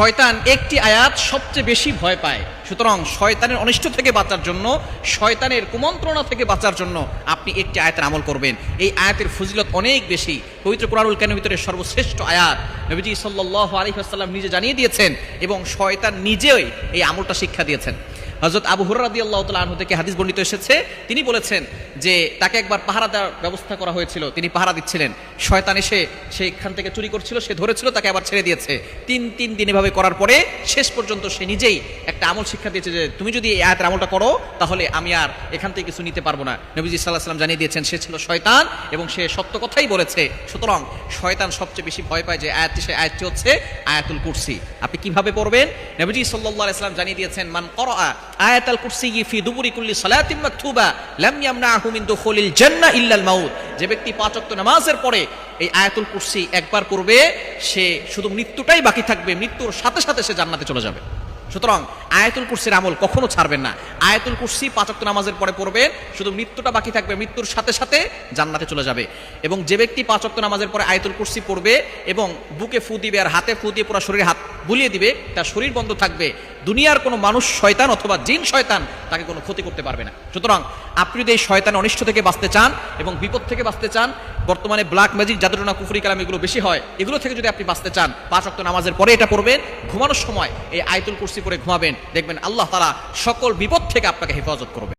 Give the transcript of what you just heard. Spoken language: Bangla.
শয়তান একটি আয়াত সবচেয়ে বেশি ভয় পায়। সুতরাং শয়তানের অনিষ্ট থেকে বাঁচার জন্য, শয়তানের কুমন্ত্রণা থেকে বাঁচার জন্য আপনি একটি আয়াতের আমল করবেন। এই আয়াতের ফজিলত অনেক বেশি। পবিত্র কোরআনুল কেন ভিতরে সর্বশ্রেষ্ঠ আয়াত নবীজি সাল্লাহ আলী আসাল্লাম নিজে জানিয়ে দিয়েছেন এবং শয়তান নিজেই এই আমলটা শিক্ষা দিয়েছেন। হজরত আবু হুরাদি আল্লাহ তালা আনহু থেকে হাদিস বর্ণিত এসেছে। তিনি বলেছেন যে তাকে একবার পাহারা দেওয়ার ব্যবস্থা করা হয়েছিল। তিনি পাহারা দিচ্ছিলেন। শয়তান এসে সেইখান থেকে চুরি করছিল, সে ধরেছিল, তাকে আবার ছেড়ে দিয়েছে। তিন তিন দিন এভাবে করার পরে শেষ পর্যন্ত সে নিজেই একটা আমল শিক্ষা দিয়েছে যে তুমি যদি এই আয়াতের আমলটা করো, তাহলে আমি আর এখান থেকে কিছু নিতে পারব না। নবীজি সাল্লাহ সাল্লাম জানিয়ে দিয়েছেন, সে ছিল শয়তান এবং সে সত্য কথাই বলেছে। সুতরাং শয়তান সবচেয়ে বেশি ভয় পায় যে আয়াতটি সে আয়াতটি হচ্ছে আয়াতুল কুরসি। আপনি কীভাবে পড়বেন? নবীজি সাল্লাল্লাহু আলাইহি সাল্লাম জানিয়ে দিয়েছেন, মান করা আয়াতাল কুরসি ফি দুবুরি কুল্লি সালাতিন মাকতুবা ইল্লাল মাউত। যে ব্যক্তি পাঁচ ওয়াক্ত নামাজের পরে এই আয়াতুল কুরসি একবার পড়বে, সে শুধু মৃত্যুটাই বাকি থাকবে, মৃত্যুর সাথে সাথে সে জান্নাতে চলে যাবে। সুতরাং আয়াতুল কুরসির আমল কখনো ছাড়বেন না। আয়াতুল কুরসি পাঁচক্ত নামাজের পরে পড়বেন শুধু মৃত্যুটা বাকি থাকবে, মৃত্যুর সাথে সাথে জান্নাতে চলে যাবে। এবং যে ব্যক্তি পাঁচক্ত নামাজের পরে আয়াতুল কুরসি পড়বে এবং বুকে ফু দিবে আর হাতে ফু দিয়ে পুরো শরীরে হাত বুলিয়ে দিবে, তার শরীর বন্ধ থাকবে। দুনিয়ার কোনো মানুষ শয়তান অথবা জিন শয়তান তাকে কোনো ক্ষতি করতে পারবে না। সুতরাং আপনি যদি এই শয়তান অনিষ্ট থেকে বাঁচতে চান এবং বিপদ থেকে বাঁচতে চান, বর্তমানে ব্ল্যাক ম্যাজিক জাদুটনা, কুফরি, কালাম এগুলো বেশি হয়, এগুলো থেকে যদি আপনি বাঁচতে চান, পাঁচ অক্ট নামাজের পরে এটা পড়বেন, ঘুমানোর সময় এই আয়তুল কুর্সি পরে ঘুমাবেন, দেখবেন আল্লাহ তারা সকল বিপদ থেকে আপনাকে হেফাজত করবে।